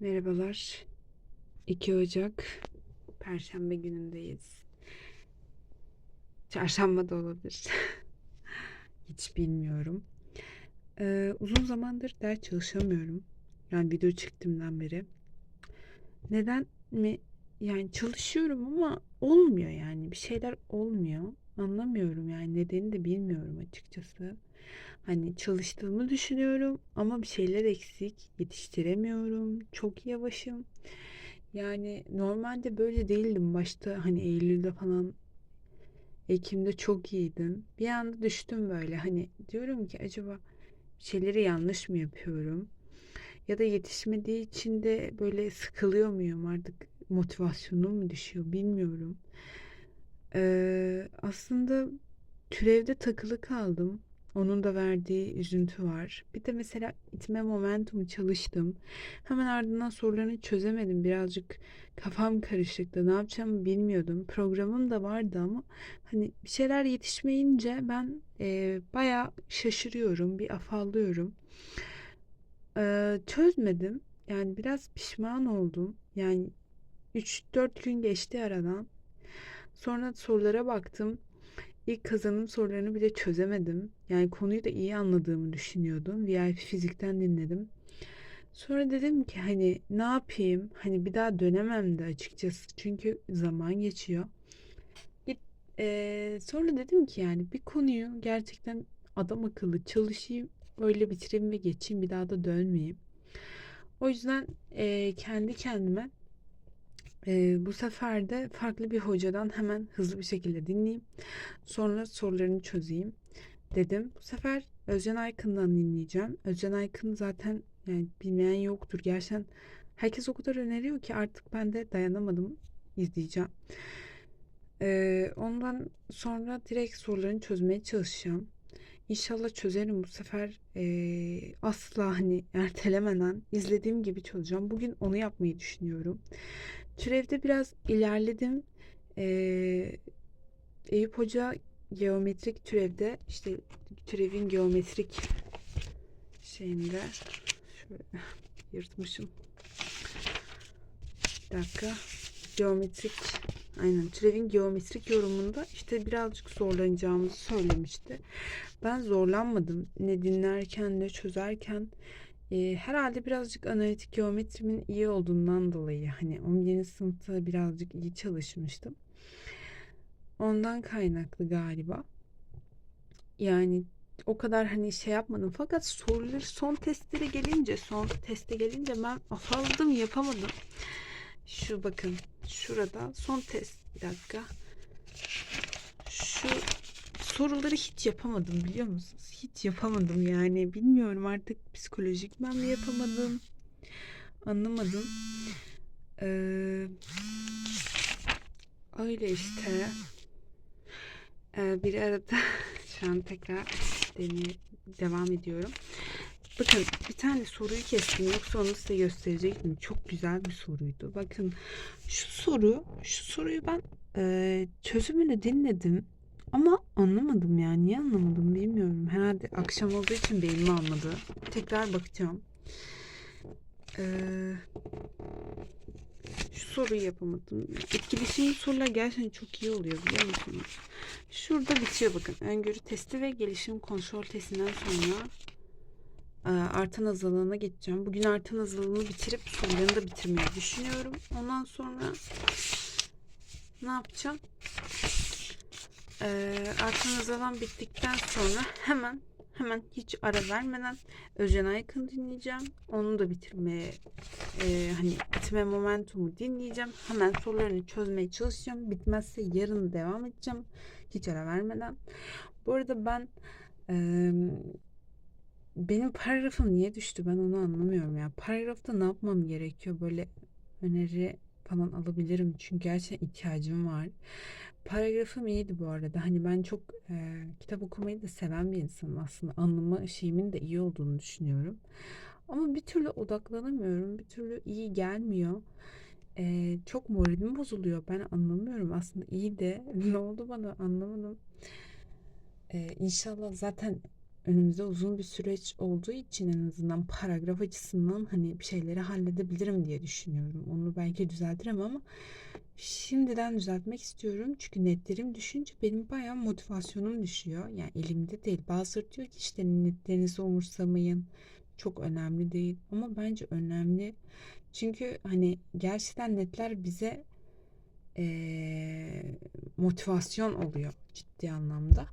Merhabalar. 2 Ocak Perşembe günündeyiz. Çarşamba da olabilir. Hiç bilmiyorum. Ee, uzun zamandır ders çalışamıyorum. Yani video çıktığımdan beri. Neden mi? Yani çalışıyorum ama olmuyor yani. Bir şeyler olmuyor. Anlamıyorum yani nedeni de bilmiyorum açıkçası. Hani çalıştığımı düşünüyorum ama bir şeyler eksik. Yetiştiremiyorum. Çok yavaşım. Yani normalde böyle değildim. Başta hani Eylül'de falan Ekim'de çok iyiydim. Bir anda düştüm böyle. Hani diyorum ki acaba şeyleri yanlış mı yapıyorum? Ya da yetişmediği için de böyle sıkılıyor muyum artık motivasyonum mu düşüyor bilmiyorum. Ee, aslında türevde takılı kaldım. Onun da verdiği üzüntü var. Bir de mesela itme momentumu çalıştım. Hemen ardından sorularını çözemedim. Birazcık kafam karışıktı. Ne yapacağımı bilmiyordum. Programım da vardı ama hani bir şeyler yetişmeyince ben e, bayağı şaşırıyorum. Bir afallıyorum. Ee, çözmedim. Yani biraz pişman oldum. Yani 3-4 gün geçti aradan. Sonra sorulara baktım. İlk kazanım sorularını bile çözemedim. Yani konuyu da iyi anladığımı düşünüyordum. VIP fizikten dinledim. Sonra dedim ki hani ne yapayım? Hani bir daha dönemem de açıkçası. Çünkü zaman geçiyor. Git, eee, sonra dedim ki yani bir konuyu gerçekten adam akıllı çalışayım. Öyle bitireyim ve geçeyim. Bir daha da dönmeyeyim. O yüzden eee, kendi kendime eee, bu sefer de farklı bir hocadan hemen hızlı bir şekilde dinleyeyim. Sonra sorularını çözeyim dedim. Bu sefer Özcan Aykın'dan dinleyeceğim. Özcan Aykın zaten yani bilmeyen yoktur. Gerçekten herkes o kadar öneriyor ki artık ben de dayanamadım izleyeceğim. Ee, ondan sonra direkt sorularını çözmeye çalışacağım. İnşallah çözerim bu sefer ee, asla hani ertelemeden izlediğim gibi çözeceğim. Bugün onu yapmayı düşünüyorum. Türevde biraz ilerledim. Ee, Eyüp Hoca geometrik türevde işte türevin geometrik şeyinde şöyle yırtmışım. Bir dakika. Geometrik aynen türevin geometrik yorumunda işte birazcık zorlanacağımızı söylemişti. Ben zorlanmadım. Ne dinlerken ne çözerken e, herhalde birazcık analitik geometrimin iyi olduğundan dolayı hani 11. sınıfta birazcık iyi çalışmıştım. Ondan kaynaklı galiba. Yani o kadar hani şey yapmadım. Fakat soruları son testlere gelince, son teste gelince ben afalladım yapamadım. Şu bakın şurada son test bir dakika. Şu soruları hiç yapamadım biliyor musunuz? Hiç yapamadım yani. Bilmiyorum artık psikolojik ben mi yapamadım? Anlamadım. Ee, öyle işte. Ee, bir arada şu an tekrar deney, devam ediyorum. Bakın bir tane soruyu kestim yoksa onu size gösterecektim. Çok güzel bir soruydu. Bakın şu soru, şu soruyu ben e, çözümünü dinledim ama anlamadım yani. Niye anlamadım bilmiyorum. Herhalde akşam olduğu için beynim almadı. Tekrar bakacağım. Ee, şu soruyu yapamadım. Etkileşimli sorular gerçekten çok iyi oluyor biliyor musunuz? Şurada bitiyor bakın. Öngörü testi ve gelişim kontrol testinden sonra e, artan azalığına geçeceğim. Bugün artan azalığını bitirip sorularını da bitirmeyi düşünüyorum. Ondan sonra ne yapacağım? E, artan azalan bittikten sonra hemen hemen hiç ara vermeden Özcan Aykın dinleyeceğim. Onu da bitirmeye e, hani bitme momentumu dinleyeceğim. Hemen sorularını çözmeye çalışacağım. Bitmezse yarın devam edeceğim. Hiç ara vermeden. Bu arada ben e, benim paragrafım niye düştü ben onu anlamıyorum ya. Paragrafta ne yapmam gerekiyor? Böyle öneri falan alabilirim. Çünkü gerçekten ihtiyacım var. Paragrafım iyiydi bu arada. Hani ben çok e, kitap okumayı da seven bir insanım aslında. Anlama şeyimin de iyi olduğunu düşünüyorum. Ama bir türlü odaklanamıyorum. Bir türlü iyi gelmiyor. E, çok moralim bozuluyor. Ben anlamıyorum. Aslında iyi de ne oldu bana anlamadım. E, inşallah zaten önümüzde uzun bir süreç olduğu için en azından paragraf açısından hani bir şeyleri halledebilirim diye düşünüyorum. Onu belki düzeltirim ama şimdiden düzeltmek istiyorum. Çünkü netlerim düşünce benim bayağı motivasyonum düşüyor. Yani elimde değil. Bazıları diyor ki işte netlerinizi umursamayın. Çok önemli değil. Ama bence önemli. Çünkü hani gerçekten netler bize eee, motivasyon oluyor ciddi anlamda.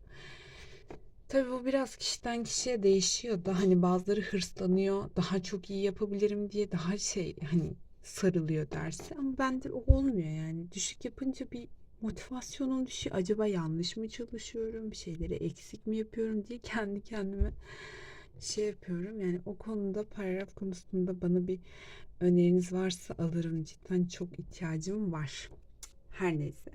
Tabii bu biraz kişiden kişiye değişiyor da hani bazıları hırslanıyor daha çok iyi yapabilirim diye daha şey hani sarılıyor dersi. Ama bende o olmuyor yani. Düşük yapınca bir motivasyonum düşüyor. Acaba yanlış mı çalışıyorum? Bir şeyleri eksik mi yapıyorum diye kendi kendime şey yapıyorum. Yani o konuda paragraf konusunda bana bir öneriniz varsa alırım. Cidden çok ihtiyacım var. Her neyse.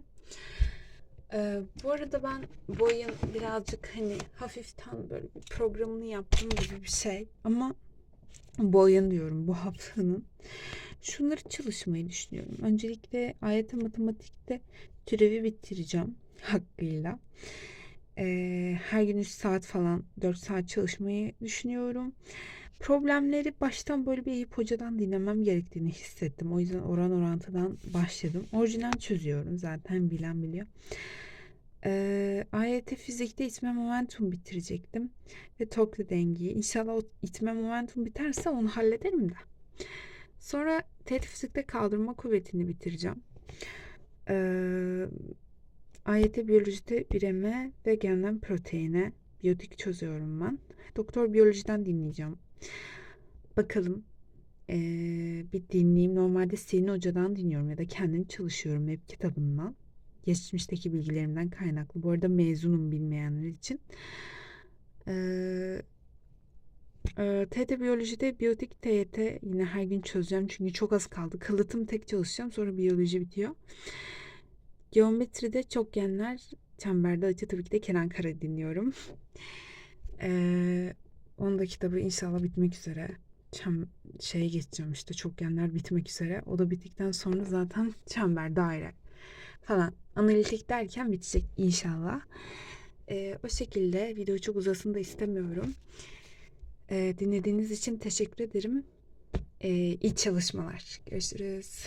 Ee, bu arada ben bu ayın birazcık hani hafiften böyle bir programını yaptım gibi bir şey. Ama bu ayın diyorum bu haftanın. Şunları çalışmayı düşünüyorum. Öncelikle AYT matematikte türevi bitireceğim hakkıyla. Ee, her gün 3 saat falan 4 saat çalışmayı düşünüyorum. Problemleri baştan böyle bir Eyüp Hoca'dan dinlemem gerektiğini hissettim. O yüzden oran orantıdan başladım. Orijinal çözüyorum zaten bilen biliyor. Ee, AYT fizikte itme momentum bitirecektim. Ve Tokyo dengeyi. İnşallah o itme momentum biterse onu hallederim de. Sonra TET fizikte kaldırma kuvvetini bitireceğim. Ee, AYT biyolojide bireme ve genlen proteine biyotik çözüyorum ben. Doktor biyolojiden dinleyeceğim. Bakalım ee, bir dinleyeyim. Normalde Selin Hoca'dan dinliyorum ya da kendim çalışıyorum web kitabından. Geçmişteki bilgilerimden kaynaklı. Bu arada mezunum bilmeyenler için. Ee, e, biyolojide biyotik TYT yine her gün çözeceğim çünkü çok az kaldı. Kalıtım tek çalışacağım sonra biyoloji bitiyor. Geometride çokgenler çemberde açı tabii ki de Kenan Kara dinliyorum. Ee, onun da kitabı inşallah bitmek üzere. Çem, şeye geçeceğim işte çokgenler bitmek üzere. O da bittikten sonra zaten çember, daire falan analitik derken bitecek inşallah. Ee, o şekilde video çok uzasın da istemiyorum. Ee, dinlediğiniz için teşekkür ederim. Ee, iyi çalışmalar. Görüşürüz.